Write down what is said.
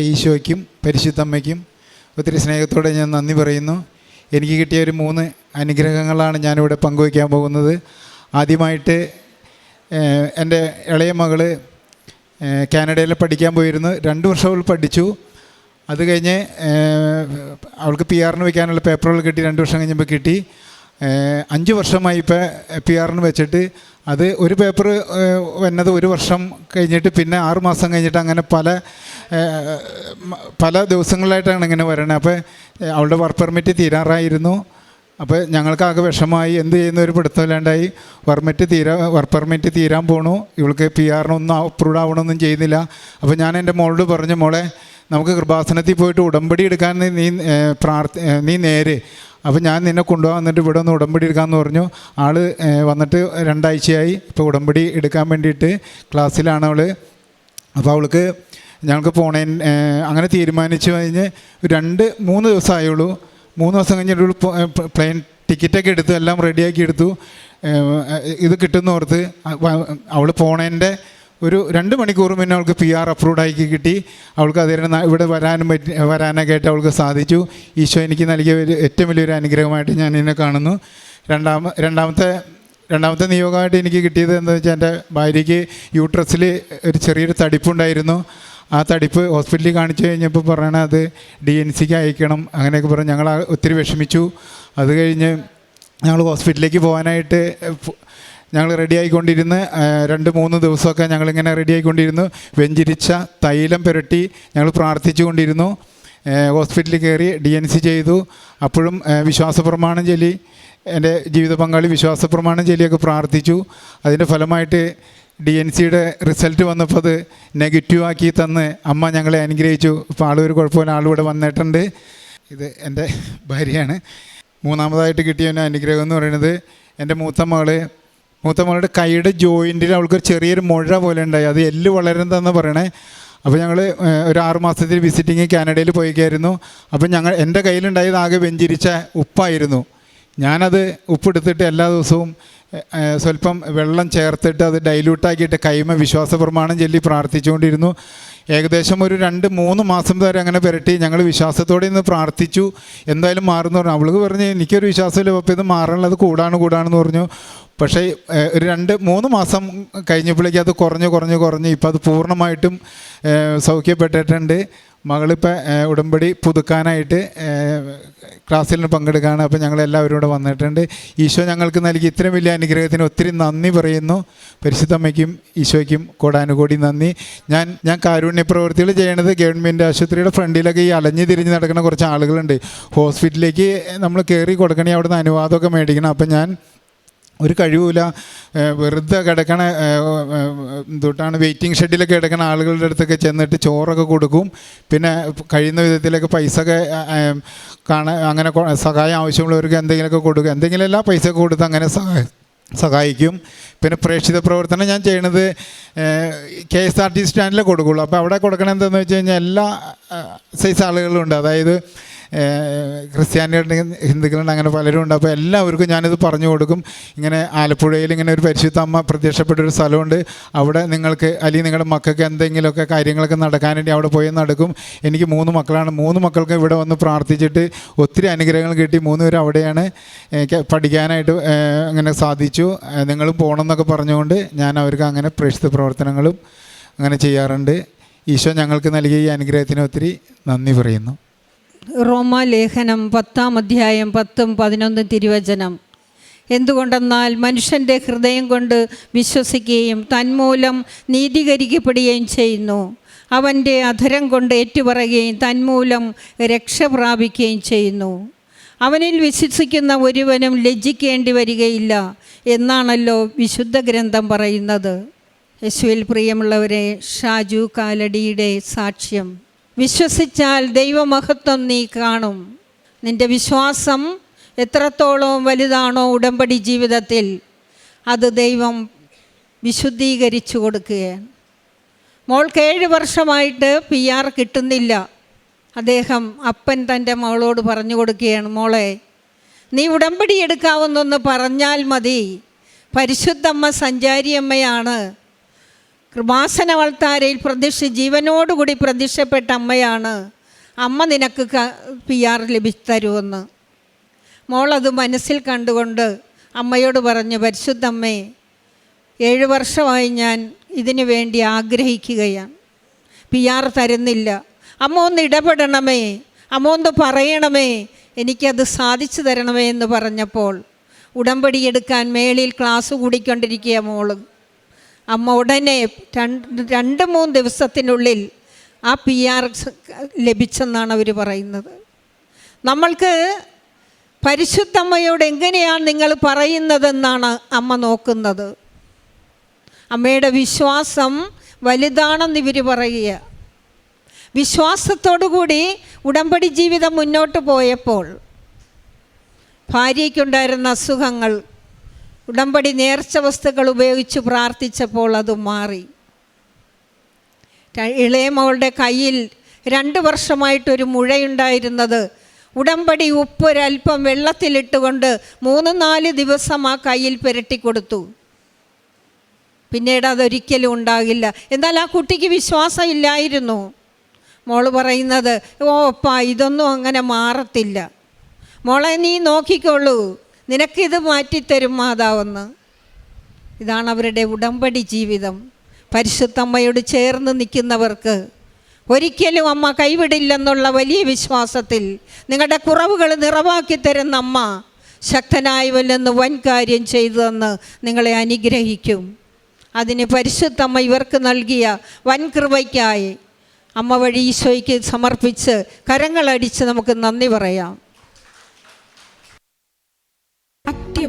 ഈശോയ്ക്കും പരിശുദ്ധമ്മയ്ക്കും ഒത്തിരി സ്നേഹത്തോടെ ഞാൻ നന്ദി പറയുന്നു. എനിക്ക് കിട്ടിയ ഒരു മൂന്ന് അനുഗ്രഹങ്ങളാണ് ഞാനിവിടെ പങ്കുവയ്ക്കാൻ പോകുന്നത്. ആദ്യമായിട്ട് എന്റെ ഇളയ മകൾ കാനഡയിൽ പഠിക്കാൻ പോയിരുന്നു. രണ്ട് വർഷം അവൾ പഠിച്ചു. അത് കഴിഞ്ഞ് അവൾക്ക് പി ആറിന് വയ്ക്കാനുള്ള പേപ്പറുകൾ കിട്ടി. രണ്ട് വർഷം കഴിഞ്ഞപ്പോൾ കിട്ടി. അഞ്ച് വർഷമായി ഇപ്പോൾ പി ആറിന് വെച്ചിട്ട് അത് ഒരു പേപ്പർ വന്നത് ഒരു വർഷം കഴിഞ്ഞിട്ട് പിന്നെ ആറ് മാസം കഴിഞ്ഞിട്ട് അങ്ങനെ പല പല ദിവസങ്ങളിലായിട്ടാണ് ഇങ്ങനെ വരണത് അപ്പോൾ അവളുടെ വർക്ക് പെർമിറ്റ് തീരാറായിരുന്നു. അപ്പോൾ ഞങ്ങൾക്കാകെ വിഷമമായി. എന്ത് ചെയ്യുന്ന? ഒരു പിടുത്തമില്ലാണ്ടായി. വർമിറ്റ് തീരാ വർക്ക് പെർമിറ്റ് തീരാൻ പോണു. ഇവൾക്ക് പി ആറിനൊന്നും അപ്രൂവ് ആവണമൊന്നും ചെയ്യുന്നില്ല. അപ്പോൾ ഞാൻ എന്റെ മോളോട് പറഞ്ഞു മോളെ നമുക്ക് കൃപാസനത്തിൽ പോയിട്ട് ഉടമ്പടി എടുക്കാൻ നീ- പ്രാർത്ഥ നീ നേരെ. അപ്പോൾ ഞാൻ നിന്നെ കൊണ്ടുപോകാൻ വന്നിട്ട് ഇവിടെ ഒന്ന് ഉടമ്പടി എടുക്കാമെന്ന് പറഞ്ഞു. ആൾ വന്നിട്ട് രണ്ടാഴ്ചയായി. ഇപ്പോൾ ഉടമ്പടി എടുക്കാൻ വേണ്ടിയിട്ട് ക്ലാസ്സിലാണ് അവൾ അപ്പോൾ അവൾക്ക് ഞങ്ങൾക്ക് പോണേ അങ്ങനെ തീരുമാനിച്ചു കഴിഞ്ഞ് രണ്ട് മൂന്ന് ദിവസമായുള്ളൂ. മൂന്ന് ദിവസം കഴിഞ്ഞിട്ട് പ്ലെയിൻ ടിക്കറ്റൊക്കെ എടുത്തു എല്ലാം റെഡിയാക്കി എടുത്തു. ഇത് കിട്ടുന്നോർത്ത് അവൾ പോണേന്റെ ഒരു രണ്ട് മണിക്കൂർ മുന്നേ അവൾക്ക് പി ആർ അപ്രൂവ്ഡ് ആക്കി കിട്ടി. അവൾക്ക് അതിന് ഇവിടെ വരാനും പറ്റി വരാനൊക്കെ ആയിട്ട് അവൾക്ക് സാധിച്ചു. ഈശോ എനിക്ക് നൽകിയ ഒരു ഏറ്റവും വലിയൊരു അനുഗ്രഹമായിട്ട് ഞാൻ ഇതിനെ കാണുന്നു. രണ്ടാമ രണ്ടാമത്തെ രണ്ടാമത്തെ നിയോഗമായിട്ട് എനിക്ക് കിട്ടിയത് എന്താ വെച്ചാൽ എന്റെ ഭാര്യയ്ക്ക് യൂട്രസിൽ ഒരു ചെറിയൊരു തടിപ്പുണ്ടായിരുന്നു. ആ തടിപ്പ് ഹോസ്പിറ്റലിൽ കാണിച്ചു കഴിഞ്ഞപ്പോൾ പറയണ അത് ഡി എൻ സിക്ക് അയക്കണം അങ്ങനെയൊക്കെ പറഞ്ഞ് ഞങ്ങൾ ഒത്തിരി വിഷമിച്ചു. അത് കഴിഞ്ഞ് ഞങ്ങൾ ഹോസ്പിറ്റലിലേക്ക് പോകാനായിട്ട് ഞങ്ങൾ റെഡി ആയിക്കൊണ്ടിരുന്ന് ആ, രണ്ട് മൂന്ന് ദിവസമൊക്കെ ഞങ്ങളിങ്ങനെ റെഡി ആയിക്കൊണ്ടിരുന്നു. വെഞ്ചിരിച്ച തൈലം പുരട്ടി ഞങ്ങൾ പ്രാർത്ഥിച്ചുകൊണ്ടിരുന്നു. ഹോസ്പിറ്റലിൽ കയറി ഡി എൻ സി ചെയ്തു. അപ്പോഴും ഏഹ് വിശ്വാസ പ്രമാണം ചൊല്ലി എന്റെ ജീവിത പങ്കാളി വിശ്വാസ പ്രമാണം ചൊല്ലിയൊക്കെ പ്രാർത്ഥിച്ചു. അതിന്റെ ഫലമായിട്ട് ഡി എൻ സിയുടെ റിസൾട്ട് വന്നപ്പോൾ അത് നെഗറ്റീവ് ആക്കി തന്ന് അമ്മ ഞങ്ങളെ അനുഗ്രഹിച്ചു. ഇപ്പോൾ ആളൊരു കുഴപ്പമില്ല ആളിവിടെ വന്നിട്ടുണ്ട്. ഇത് എന്റെ ഭാര്യയാണ്. മൂന്നാമതായിട്ട് കിട്ടിയ അനുഗ്രഹം എന്ന് പറയുന്നത് എന്റെ മൂത്ത മകൾ മൂത്ത മകളുടെ കൈയുടെ ജോയിന്റിൽ അവൾക്ക് ഒരു ചെറിയൊരു മുഴ പോലെ ഉണ്ടായി. അത് എല്ല് വളരുന്നതെന്ന് പറയണേ. അപ്പോൾ ഞങ്ങൾ ഒരു ആറ് മാസത്തിൽ വിസിറ്റിങ് കാനഡയിൽ പോയിക്കായിരുന്നു. അപ്പോൾ ഞങ്ങൾ എന്റെ കയ്യിലുണ്ടായത് ആകെ വെഞ്ചിരിച്ച ഉപ്പായിരുന്നു. ഞാനത് ഉപ്പെടുത്തിട്ട് എല്ലാ ദിവസവും സ്വല്പം വെള്ളം ചേർത്തിട്ട് അത് ഡൈല്യൂട്ടാക്കിയിട്ട് കൈമ വിശ്വാസ പ്രമാണം ചൊല്ലി പ്രാർത്ഥിച്ചുകൊണ്ടിരുന്നു. ഏകദേശം ഒരു രണ്ട് മൂന്ന് മാസം വരെ അങ്ങനെ പുരട്ടി ഞങ്ങൾ വിശ്വാസത്തോടെ ഇന്ന് പ്രാർത്ഥിച്ചു. എന്തായാലും മാറുന്നു പറഞ്ഞു. അവൾക്ക് പറഞ്ഞ് എനിക്കൊരു വിശ്വാസമില്ല അപ്പോൾ ഇത് മാറാനുള്ളത് കൂടാണ് കൂടാണെന്ന് പറഞ്ഞു. പക്ഷേ ഒരു രണ്ട് മൂന്ന് മാസം കഴിഞ്ഞപ്പോഴേക്കും അത് കുറഞ്ഞ് കുറഞ്ഞ് കുറഞ്ഞ് ഇപ്പോൾ അത് പൂർണമായിട്ടും സൗഖ്യപ്പെട്ടിട്ടുണ്ട്. മകളിപ്പോൾ ഉടമ്പടി പുതുക്കാനായിട്ട് ക്ലാസ്സിൽ പങ്കെടുക്കുകയാണ് അപ്പോൾ ഞങ്ങളെല്ലാവരും ഇവിടെ വന്നിട്ടുണ്ട്. ഈശോ ഞങ്ങൾക്ക് നൽകി ഇത്രയും വലിയ അനുഗ്രഹത്തിന് ഒത്തിരി നന്ദി പറയുന്നു. പരിശുദ്ധമ്മയ്ക്കും ഈശോയ്ക്കും കോടാനുകോടി നന്ദി. ഞാൻ ഞാൻ കാരുണ്യ പ്രവൃത്തികൾ ചെയ്യണത് ഗവൺമെന്റ് ആശുപത്രിയുടെ ഫ്രണ്ടിലൊക്കെ ഈ അലഞ്ഞു തിരിഞ്ഞ് നടക്കുന്ന കുറച്ച് ആളുകളുണ്ട്. ഹോസ്പിറ്റലിലേക്ക് നമ്മൾ കയറി കൊടുക്കണേ അവിടുന്ന് അനുവാദമൊക്കെ മേടിക്കണം. അപ്പം ഞാൻ ഒരു കഴിവില്ല വെറുതെ കിടക്കണ എന്തുട്ടാണ് വെയിറ്റിംഗ് ഷെഡിലൊക്കെ കിടക്കണ ആളുകളുടെ അടുത്തൊക്കെ ചെന്നിട്ട് ചോറൊക്കെ കൊടുക്കും. പിന്നെ കഴിയുന്ന വിധത്തിലൊക്കെ പൈസ ഒക്കെ കാണാൻ അങ്ങനെ സഹായം ആവശ്യമുള്ളവർക്ക് എന്തെങ്കിലുമൊക്കെ കൊടുക്കും എന്തെങ്കിലും എല്ലാ പൈസ കൊടുത്ത് അങ്ങനെ സഹായം സഹായിക്കും. പിന്നെ പ്രേക്ഷിത പ്രവർത്തനം ഞാൻ ചെയ്യണത് കെ എസ് ആർ ടി സ്റ്റാൻഡിലേ കൊടുക്കുള്ളൂ. അപ്പോൾ അവിടെ കൊടുക്കണം എന്താണെന്ന് വെച്ച് കഴിഞ്ഞാൽ എല്ലാ സൈസ് ആളുകളും ഉണ്ട്. അതായത് ഏഹ് ക്രിസ്ത്യാനികളുണ്ട് ഹിന്ദുക്കളുണ്ട് അങ്ങനെ പലരും ഉണ്ട്. അപ്പോൾ എല്ലാവർക്കും ഞാനിത് പറഞ്ഞു കൊടുക്കും. ഇങ്ങനെ ആലപ്പുഴയിൽ ഇങ്ങനെ ഒരു പരിശുദ്ധ അമ്മ പ്രത്യക്ഷപ്പെട്ട ഒരു സ്ഥലമുണ്ട്. അവിടെ നിങ്ങൾക്ക് അല്ലെങ്കിൽ നിങ്ങളുടെ മക്കൾക്ക് എന്തെങ്കിലുമൊക്കെ കാര്യങ്ങളൊക്കെ നടക്കാൻ വേണ്ടി അവിടെ പോയി നടക്കും. എനിക്ക് മൂന്ന് മക്കളാണ്. മൂന്ന് മക്കൾക്ക് ഇവിടെ വന്ന് പ്രാർത്ഥിച്ചിട്ട് ഒത്തിരി അനുഗ്രഹങ്ങൾ കിട്ടി. മൂന്ന് പേരും അവിടെയാണ് പഠിക്കാനായിട്ട് അങ്ങനെ സാധിച്ചു. നിങ്ങളും പോകണം എന്നൊക്കെ പറഞ്ഞുകൊണ്ട് ഞാൻ അവർക്ക് അങ്ങനെ പ്രേക്ഷിത പ്രവർത്തനങ്ങളും അങ്ങനെ ചെയ്യാറുണ്ട്. ഈശോ ഞങ്ങൾക്ക് നൽകിയ ഈ അനുഗ്രഹത്തിന് ഒത്തിരി നന്ദി പറയുന്നു. റോമാലേഖനം പത്താം അധ്യായം പത്തും പതിനൊന്നും തിരുവചനം. എന്തുകൊണ്ടെന്നാൽ മനുഷ്യന്റെ ഹൃദയം കൊണ്ട് വിശ്വസിക്കുകയും തന്മൂലം നീതീകരിക്കപ്പെടുകയും ചെയ്യുന്നു. അവന്റെ അധരം കൊണ്ട് ഏറ്റുപറയുകയും തന്മൂലം രക്ഷ പ്രാപിക്കുകയും ചെയ്യുന്നു. അവനിൽ വിശ്വസിക്കുന്ന ഒരുവനും ലജ്ജിക്കേണ്ടി വരികയില്ല എന്നാണല്ലോ വിശുദ്ധ ഗ്രന്ഥം പറയുന്നത്. യേശുവിൽ പ്രിയമുള്ളവരെ ഷാജു കാലടിയുടെ സാക്ഷ്യം. വിശ്വസിച്ചാൽ ദൈവമഹത്വം നീ കാണും. നിന്റെ വിശ്വാസം എത്രത്തോളം വലുതാണോ ഉടമ്പടി ജീവിതത്തിൽ അത് ദൈവം വിശുദ്ധീകരിച്ചു കൊടുക്കുകയാണ്. മോൾക്ക് ഏഴ് വർഷമായിട്ട് പി ആർ കിട്ടുന്നില്ല. അദ്ദേഹം അപ്പൻ തന്റെ മകളോട് പറഞ്ഞു കൊടുക്കുകയാണ് മോളെ നീ ഉടമ്പടി എടുക്കാവുന്നൊന്ന് പറഞ്ഞാൽ മതി. പരിശുദ്ധമ്മ സഞ്ചാരിയമ്മയാണ്. കൃപാസന വൾത്താരയിൽ പ്രത്യക്ഷ ജീവനോടുകൂടി പ്രത്യക്ഷപ്പെട്ട അമ്മയാണ്. അമ്മ നിനക്ക് പി ആർ ലഭിച്ചു തരുമെന്ന് മോളത് മനസ്സിൽ കണ്ടുകൊണ്ട് അമ്മയോട് പറഞ്ഞു പരിശുദ്ധമ്മേ ഏഴ് വർഷമായി ഞാൻ ഇതിനു വേണ്ടി ആഗ്രഹിക്കുകയാണ്. പി ആർ തരുന്നില്ല. അമ്മ ഒന്ന് ഇടപെടണമേ. അമ്മ ഒന്ന് പറയണമേ. എനിക്കത് സാധിച്ചു തരണമേ എന്ന് പറഞ്ഞപ്പോൾ ഉടമ്പടി എടുക്കാൻ മേളിൽ ക്ലാസ് കൂടിക്കൊണ്ടിരിക്കുക മോൾ. അമ്മ ഉടനെ രണ്ട് രണ്ട് മൂന്ന് ദിവസത്തിനുള്ളിൽ ആ പി ആർ ലഭിച്ചെന്നാണ് അവർ പറയുന്നത്. നമ്മൾക്ക് പരിശുദ്ധമ്മയോട് എങ്ങനെയാണ് നിങ്ങൾ പറയുന്നതെന്നാണ് അമ്മ നോക്കുന്നത്. അമ്മയുടെ വിശ്വാസം വലുതാണെന്ന് ഇവർ പറയുക. വിശ്വാസത്തോടുകൂടി ഉടമ്പടി ജീവിതം മുന്നോട്ട് പോയപ്പോൾ ഭാര്യയ്ക്കുണ്ടായിരുന്ന അസുഖങ്ങൾ ഉടമ്പടി നേർച്ച വസ്തുക്കൾ ഉപയോഗിച്ച് പ്രാർത്ഥിച്ചപ്പോൾ അത് മാറി. ഇളയമകളുടെ ഇളയ മകളുടെ കയ്യിൽ രണ്ട് വർഷമായിട്ടൊരു മുഴയുണ്ടായിരുന്നത്. ഉടമ്പടി ഉപ്പ് ഒരല്പം വെള്ളത്തിലിട്ടുകൊണ്ട് മൂന്ന് നാല് ദിവസം ആ കയ്യിൽ പുരട്ടിക്കൊടുത്തു. പിന്നീട് അതൊരിക്കലും ഉണ്ടാകില്ല. എന്നാൽ ആ കുട്ടിക്ക് വിശ്വാസം ഇല്ലായിരുന്നു മോൾ പറയുന്നത് ഓ അപ്പ ഇതൊന്നും അങ്ങനെ മാറത്തില്ല. മോളെ നീ നോക്കിക്കോളൂ. നിനക്കിത് മാറ്റിത്തരും മാതാവെന്ന്. ഇതാണ് അവരുടെ ഉടമ്പടി ജീവിതം. പരിശുദ്ധമ്മയോട് ചേർന്ന് നിൽക്കുന്നവർക്ക് ഒരിക്കലും അമ്മ കൈവിടില്ലെന്നുള്ള വലിയ വിശ്വാസത്തിൽ നിങ്ങളുടെ കുറവുകൾ നിറവാക്കി തരുന്ന അമ്മ ശക്തനായവല്ലെന്ന് വൻ കാര്യം ചെയ്തതെന്ന് നിങ്ങളെ അനുഗ്രഹിക്കും. അതിന് പരിശുദ്ധമ്മ ഇവർക്ക് നൽകിയ വൻ കൃപയ്ക്കായി അമ്മ വഴി ഈശോയ്ക്ക് സമർപ്പിച്ച് കരങ്ങളടിച്ച് നമുക്ക് നന്ദി പറയാം.